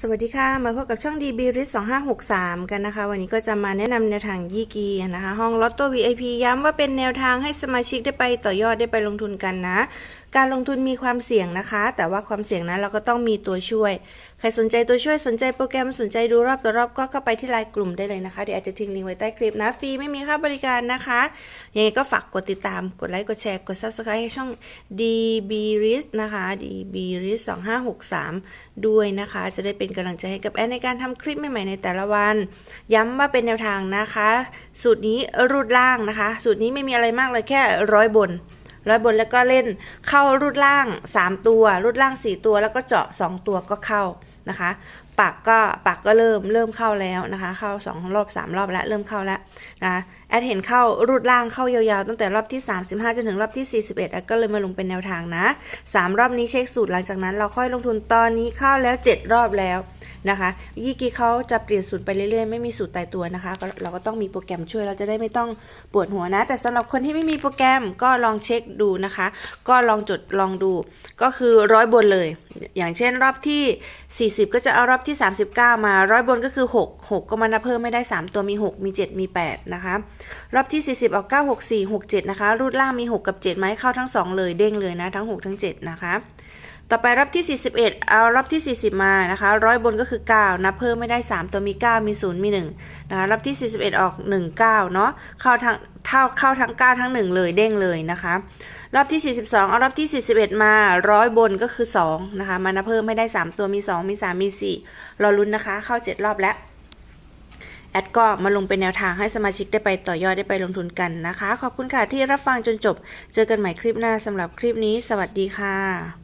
สวัสดีค่ะ มาพบกับช่อง DB r i s 2563 กันนะคะ วันนี้ก็จะมาแนะนำแนวทางยี่กีนะคะ ห้องลอตโต้ VIP ย้ำว่าเป็นแนวทางให้สมาชิกได้ไปต่อยอดได้ไปลงทุนกันนะ การลงทุนมีความเสี่ยงนะคะ แต่ว่าความเสี่ยงนั้นเราก็ต้องมีตัวช่วย ใครสนใจตัวช่วยสนใจโปรแกรมสนใจดูรอบต่อรอบก็เข้าไปที่ไลน์กลุ่มได้เลยนะคะ เดี๋ยวอาจจะทิ้งลิงก์ไว้ใต้คลิปนะฟรีไม่มีค่าบริการนะคะยังไงก็ฝากกดติดตามกดไลค์กดแชร์กด subscribe ช่อง DB r i s นะคะ DB r i s 2563 ด้วยนะคะจะได้เป็นกำลังใจให้กับแอนในการทำคลิปใหม่ๆในแต่ละวัน ย้ำว่าเป็นแนวทางนะคะ สูตรนี้รูดล่างนะคะ สูตรนี้ไม่มีอะไรมากเลยแค่ร้อยบนร้อยบนแล้วก็เล่นเข้ารูดล่าง 3 ตัว รูดล่าง 4 ตัวแล้วก็เจาะ 2 ตัวก็เข้านะคะ ปักก็ปักก็เริ่มเริ่มเข้าแล้วนะคะ เข้า 2 รอบ 3 รอบแล้วเริ่มเข้าแล้วนะแอดเห็นเข้ารูดล่างเข้ายาวๆ ตั้งแต่รอบที่ 35 จนถึงรอบที่ 41แอดก็เลยมาลงเป็นแนวทางนะ 3 รอบนี้เช็คสูตรหลังจากนั้นเราค่อยลงทุนตอนนี้เข้าแล้ว 7 รอบแล้วนะคะยี่กี้เขาจะเปลี่ยนสูตรไปเรื่อยๆ ไม่มีสูตรตายตัวนะคะ เราก็ต้องมีโปรแกรมช่วยเราจะได้ไม่ต้องปวดหัวนะ แต่สำหรับคนที่ไม่มีโปรแกรมก็ลองเช็คดูนะคะ ก็ลองจดลองดู ก็คือร้อยบนเลย อย่างเช่นรอบที่ 40 ก็จะเอารอบที่ที่ 39 มาร้อยบนก็คือ 6 6 ก็มานับเพิ่มไม่ได้ 3 ตัวมี 6 มี 7 มี 8 นะคะ รอบที่ 40เอา9 6 4 6 7 นะคะ รูดล่างมี 6 กับ 7 ไหมเข้าทั้ง 2 เลยเด้งเลยนะ ทั้ง 6 ทั้ง 7 นะคะ ต่อไปรอบที่ 41 เอารอบที่ 40 มานะคะร้อยบนก็คือ 9 นับเพิ่มไม่ได้ 3 ตัวมี 9 มี 0 มี 1 นะคะ รอบที่ 41 ออก 1 9 เนาะเข้าทั้งเท่าเข้าทั้ง 9 ทั้ง 1 เลยเด้งเลยนะคะ รอบที่ 42 เอารอบที่ 41 มาร้อยบนก็คือ 2 นะคะ มานับเพิ่มไม่ได้ 3 ตัวมี 2 มี 3 มี4รอลุ้นนะคะ เข้า 7 รอบแล้ว แอดก็มาลงเป็นแนวทางให้สมาชิกได้ไปต่อยอดได้ไปลงทุนกันนะคะ ขอบคุณค่ะที่รับฟังจนจบ เจอกันใหม่คลิปหน้าสำหรับคลิปนี้ สวัสดีค่ะ